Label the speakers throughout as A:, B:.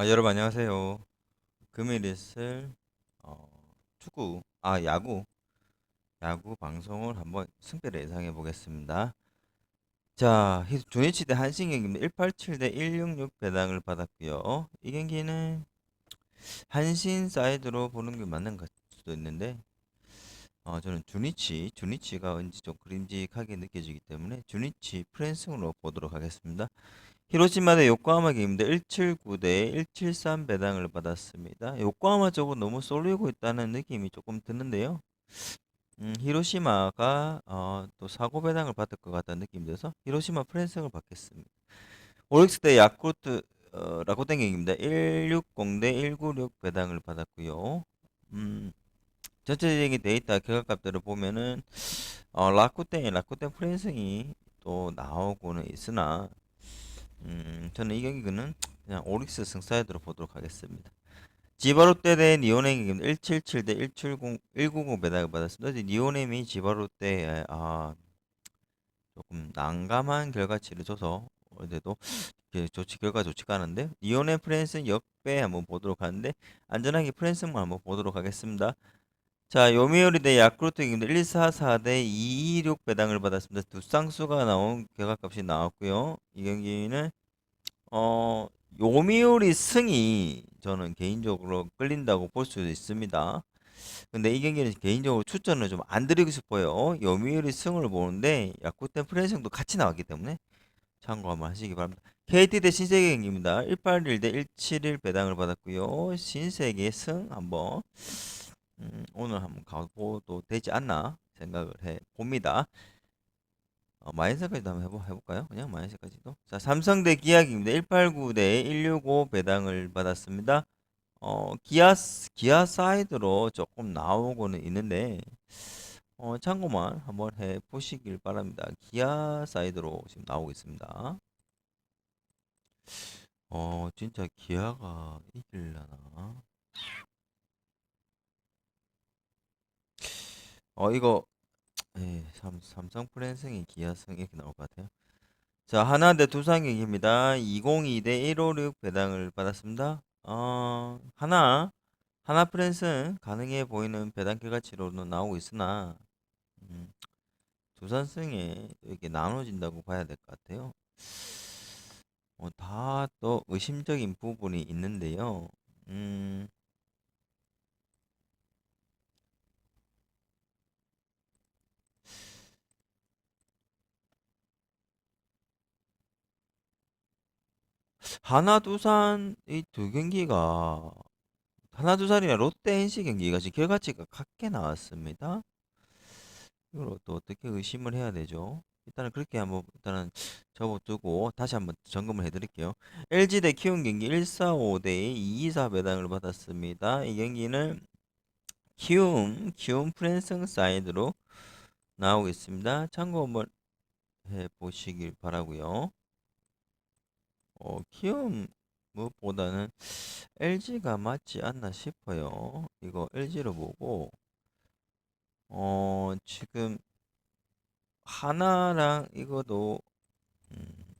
A: 아, 여러분 안녕하세요. 금요일에 있을 어, 축구, 아 야구, 야구 방송을 한번 승패를 예상해 보겠습니다. 자, 히- 조니치 대 한신 경기입니다. 187 대 166 배당을 받았고요. 이 경기는 한신 사이드로 보는 게 맞는 것 수도 있는데, 어, 저는 주니치, 주니치가 왠지 좀 그림직하게 느껴지기 때문에 주니치 프랜승으로 보도록 하겠습니다. 히로시마 대 요코하마 경기입니다. 179 대 173 배당을 받았습니다. 요코하마 쪽은 너무 쏠리고 있다는 느낌이 조금 드는데요. 음, 히로시마가 어, 또 사고 배당을 받을 것 같다는 느낌이 들어서 히로시마 프랜승을 받겠습니다. 오릭스 대 야쿠르트 어, 라쿠텐 경기입니다. 160 대 196 배당을 받았고요. 음, 전체적인 데이터 결과값들을 보면은 어, 라쿠텐, 라쿠텐 프랜승이 또 나오고는 있으나 음, 저는 이 경기는 그냥 오릭스 승사이드로 보도록 하겠습니다. 지바롯데 대 니오넴입니다. 177 대 170, 190 배당을 받았습니다. 니오넴이 지바롯데에 아, 조금 난감한 결과치를 줘서 어제도 좋지 결과 좋지가 않은데 니오넴 프랜스는 역배 한번 보도록 하는데 안전하게 프랜스만 한번 보도록 하겠습니다. 자, 요미우리 대 야쿠르트 경기입니다. 144대 226 배당을 받았습니다. 두 쌍수가 나온 결과값이 나왔고요. 이 경기는 어, 요미우리 승이 저는 개인적으로 끌린다고 볼 수도 있습니다. 근데 이 경기는 개인적으로 추천을 좀 안 드리고 싶어요. 요미우리 승을 보는데 야쿠텐 프레싱도 같이 나왔기 때문에 참고 한번 하시기 바랍니다. KT 대 신세계 경기입니다. 181 대 171 배당을 받았고요. 신세계 승 한번 음, 오늘 한번 가보도 되지 않나 생각을 해 봅니다. 어, 마이너스까지도 한번 해보, 해볼까요? 그냥 마이너스까지도. 자, 삼성 대 기아입니다. 189 대 165 배당을 받았습니다. 어, 기아, 기아 사이드로 조금 나오고는 있는데, 어, 참고만 한번 해 보시길 바랍니다. 기아 사이드로 지금 나오고 있습니다. 어, 진짜 기아가 이길라나? 어, 이거, 예, 삼, 삼성 프랜승이 기아승 이렇게 나올 것 같아요. 자, 하나 대 두산 경기입니다. 202 대 156 배당을 받았습니다. 어, 하나, 하나 프랜스는 가능해 보이는 배당 결과치로는 나오고 있으나, 음, 두산승에 이렇게 나눠진다고 봐야 될 것 같아요. 어, 다 또 의심적인 부분이 있는데요. 음, 하나 두산 이 두 경기가 하나 두산이랑 롯데 NC 경기가 지금 결과치가 같게 나왔습니다. 이걸 또 어떻게 의심을 해야 되죠? 일단은 그렇게 한번 일단은 접어두고 다시 한번 점검을 해드릴게요. LG 대 키움 경기 145대 224 배당을 받았습니다. 이 경기는 키움 키움 프랜승 사이드로 나오고 있습니다. 참고 한번 해보시길 바라고요. 어, 키움 무엇보다는 LG가 맞지 않나 싶어요. 이거 LG로 보고 어, 지금 하나랑 이거도 음,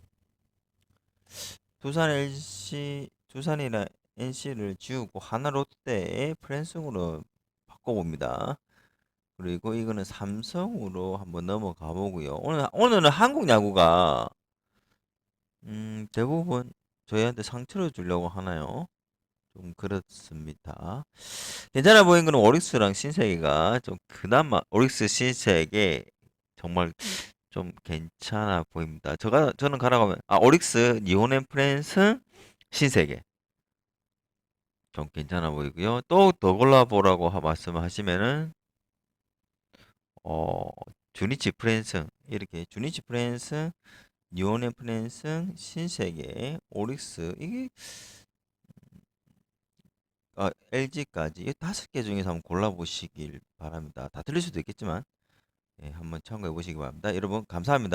A: 두산 LC 두산이랑 NC를 지우고 하나 롯데에 프랜승으로 바꿔봅니다. 그리고 이거는 삼성으로 한번 넘어가 보고요. 오늘 오늘은 한국 야구가 음, 대부분 저희한테 상처를 주려고 하나요? 좀 그렇습니다. 괜찮아 보이는 거는 오릭스랑 신세계가 좀 그나마 오릭스 신세계 정말 좀 괜찮아 보입니다. 저가 저는 가라고 하면 아 오릭스 니온 앤 프랜스 신세계 좀 괜찮아 보이고요. 또 더 골라보라고 하- 말씀하시면은 어 주니치 프랜스 이렇게 주니치 프랜스 니온앤 프랜스 신세계 오릭스 이게 어, LG까지 이 다섯 개 중에서 한번 골라보시길 바랍니다. 다 틀릴 수도 있겠지만 예, 한번 참고해 보시기 바랍니다. 여러분 감사합니다.